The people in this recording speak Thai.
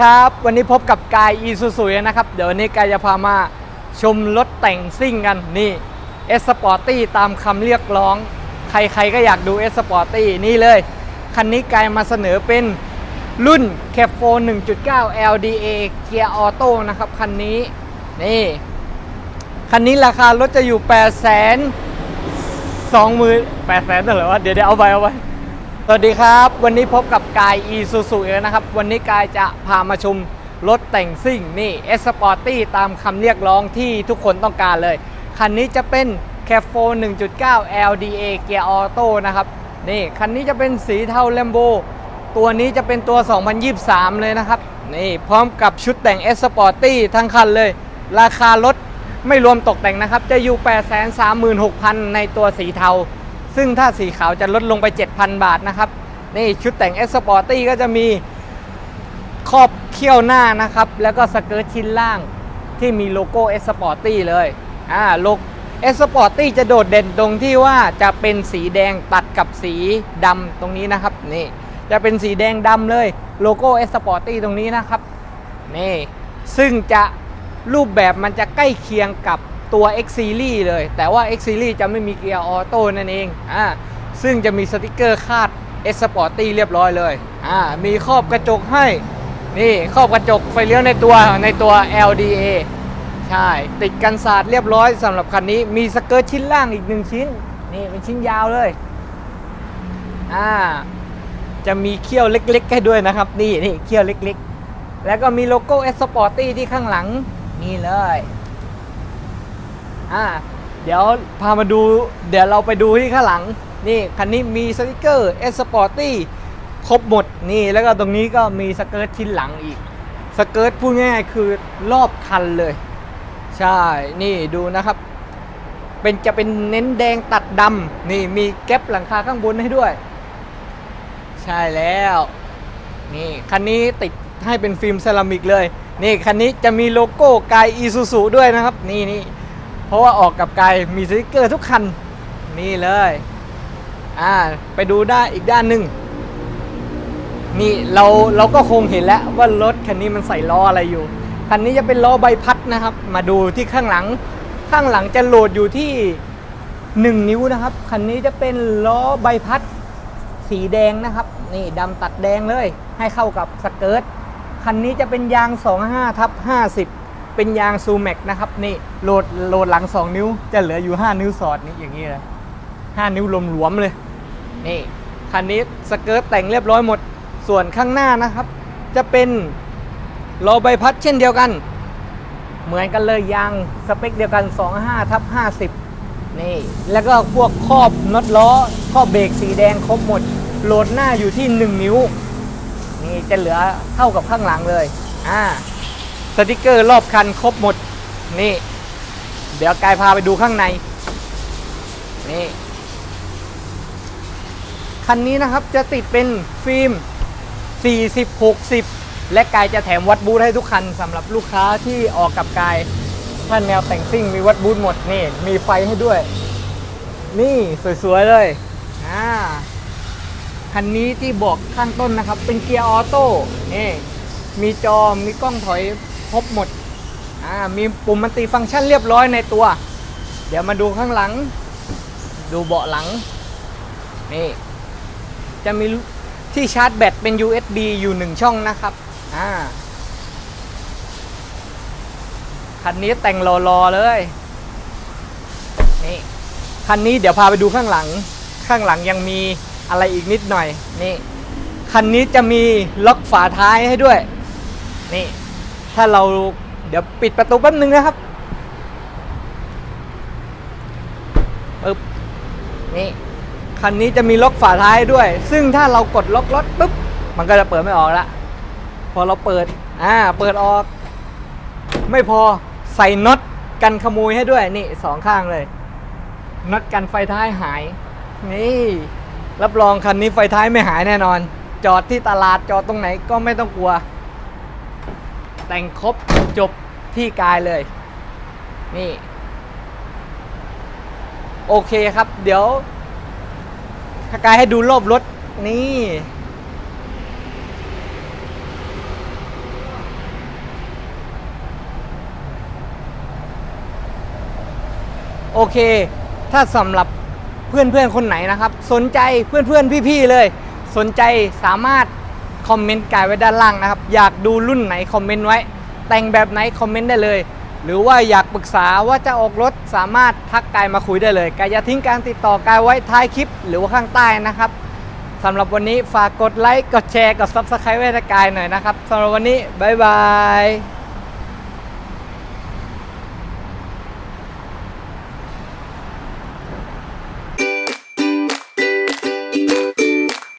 ครับวันนี้พบกับกายอีซูซูนะครับ เดี๋ยววันนี้กายจะพามาชมรถแต่งซิ่งกันนี่เอสปอร์ตี้ตามคำเรียกร้อง ใครๆก็อยากดูเอสปอร์ตี้นี่เลย คันนี้กายมาเสนอเป็นรุ่น c a p 4 1.9 LDA เกียร์ออโต้นะครับ คันนี้นี่ คันนี้ราคารถจะอยู่ 8 0 0 0 0 0สองมือแปดแสนเหรอวะเดี๋ยวเดี๋ยวเอาไปเอาไป สวัสดีครับ วันนี้พบกับกายอีซูซูเอนะครับ วันนี้กายจะพามาชมรถแต่งซิ่งนี่เอสปอร์ตี้ตามคำเรียกร้องที่ทุกคนต้องการเลย คันนี้จะเป็น c a 4 1.9 LDA เกียร์ออโต้นะครับ นี่คันนี้จะเป็นสีเทาแลมโบตัวนี้จะเป็นตัว 2023 เลยนะครับ นี่พร้อมกับชุดแต่ง S Sporty ทั้งคันเลย ราคารถไม่รวมตกแต่งนะครับ จะอยู่ 836,000 ในตัวสีเทา ซึ่งถ้าสีขาวจะลดลงไป 7,000 บาทนะครับ นี่ชุดแต่ง S Sporty ก็จะมีครอบเขี้ยวหน้านะครับ แล้วก็สเกิร์ตชิ้นล่างที่มีโลโก้ S Sporty เลยอ่าโล S Sporty จะโดดเด่นตรงที่ว่าจะเป็นสีแดงตัดกับสีดำตรงนี้นะครับ นี่จะเป็นสีแดงดำเลยโลโก้ S Sporty ตรงนี้นะครับนี่ซึ่งจะรูปแบบมันจะใกล้เคียงกับ ตัว X Series เลย แต่ว่า X Series จะไม่มีเกียร์ออโต้นั่นเองอ่าซึ่งจะมีสติกเกอร์คาด S Sporty เรียบร้อยเลยอ่ามีครอบกระจกให้นี่ครอบกระจกไฟเลี้ยวในตัวในตัว LDA ใช่ ติดกันศาสตร์เรียบร้อยสำหรับคันนี้มีสเกิร์ตชิ้นล่างอีกหนึ่งชิ้น นี่เป็นชิ้นยาวเลยอ่าจะมีเขี้ยวเล็กๆให้ด้วยนะครับ นี่นี่เขี้ยวเล็กๆ แล้วก็มีโลโก้ S Sporty ที่ข้างหลังนี่เลย อ่าเดี๋ยวพามาดู เดี๋ยวเราไปดูที่ข้างหลัง นี่คันนี้มีสติกเกอร์ S Sporty ครบหมดนี่แล้วก็ตรงนี้ก็มีสเกิร์ตชิ้นหลังอีก สเกิร์ตพูดง่ายๆคือรอบคันเลย ใช่นี่ดูนะครับ เป็นจะเป็นเน้นแดงตัดดำนี่มีแก๊ปหลังคาข้างบนให้ด้วย ใช่แล้วนี่คันนี้ติดให้เป็นฟิล์มเซรามิกเลย นี่คันนี้จะมีโลโก้กายอีซูซูด้วยนะครับ นี่นี่ ราะว่าออกกับไกายมีสติกเกอร์ทุกคัน นี่เลยอ่าไปดูได้อีกด้านหนึ่งนี่เราเราก็คงเห็นแล้วว่ารถคันนี้มันใส่ล้ออะไรอยู่ คันนี้จะเป็นล้อใบพัดนะครับ มาดูที่ข้างหลัง ข้างหลังจะโหลดอยู่ที่ 1 นิ้วนะครับ คันนี้จะเป็นล้อใบพัดสีแดงนะครับ นี่ดำตัดแดงเลย ให้เข้ากับสเกิร์ต คันนี้จะเป็นยาง 25ทับ50 เป็นยางซูแม็กนะครับนี่โหลดโหลดหลัง 2 นิ้ว จะเหลืออยู่ 5 นิ้วสอดนี่อย่างนี้เลย5นิ้วหลวมๆเลย นี่คันนี้สเกิร์ตแต่งเรียบร้อยหมด ส่วนข้างหน้านะครับ จะเป็นล้อใบพัดเช่นเดียวกัน เหมือนกันเลยยางสเปคเดียวกัน 25ทับ50 นี่ แล้วก็พวกครอบน็อตล้อครอบเบรกสีแดงครบหมด โหลดหน้าอยู่ที่ 1 นิ้ว นี่จะเหลือเท่ากับข้างหลังเลย อ่า สติกเกอร์รอบคันครบหมด นี่ เดี๋ยวกายพาไปดูข้างใน นี่ คันนี้นะครับจะติดเป็นฟิล์ม 40 60 และกายจะแถมวัดบูธให้ทุกคันสำหรับลูกค้าที่ออกกับกายถ้านแนวแต่งซิ่งมีวัดบูธหมดนี่มีไฟให้ด้วย นี่สวยๆเลยอ่าคันนี้ที่บอกข้างต้นนะครับ เป็นเกียร์ออโต้นี่มีจอมีกล้องถอย ครบหมดอ่ามีปุ่มมันติฟังก์ชันเรียบร้อยในตัว เดี๋ยวมาดูข้างหลัง ดูเบาะหลังนี่จะมีที่ชาร์จแบตเป็น USB อยู่หนึ่งช่องนะครับอ่าคันนี้แต่งรอๆเลยนี่คันนี้เดี๋ยวพาไปดูข้างหลัง ข้างหลังยังมีอะไรอีกนิดหน่อยนี่คันนี้จะมีล็อกฝาท้ายให้ด้วย นี่ ถ้าเราเดี๋ยวปิดประตูแป๊บนึงนะครับปึ๊บนี่คันนี้จะมีล็อกฝาท้ายด้วย ซึ่งถ้าเรากดล็อกรถปุ๊บ มันก็จะเปิดไม่ออกละ พอเราเปิด อ่า เปิดออก ไม่พอใส่น็อตกันขโมยให้ด้วย นี่สองข้างเลย น็อตกันไฟท้ายหาย นี่ รับรองคันนี้ไฟท้ายไม่หายแน่นอน จอดที่ตลาดจอดตรงไหนก็ไม่ต้องกลัว แต่งครบจบที่กายเลย นี่ โอเคครับ เดี๋ยวถ้ากายให้ดูรอบรถ นี่ โอเค ถ้าสำหรับเพื่อนๆ คนไหนนะครับ สนใจเพื่อนๆ พี่ๆ เลย สนใจสามารถ คอมเมนต์กายไว้ด้านล่างนะครับ อยากดูรุ่นไหนคอมเมนต์ไว้ แต่งแบบไหนคอมเมนต์ได้เลย หรือว่าอยากปรึกษาว่าจะออกรถสามารถทักกายมาคุยได้เลยกายจะทิ้งการติดต่อกายไว้ท้ายคลิป หรือว่าข้างใต้นะครับสำหรับวันนี้ฝากกดไลค์กดแชร์กด Subscribe ไว้ให้กายหน่อยนะครับสำหรับวันนี้บ๊ายบาย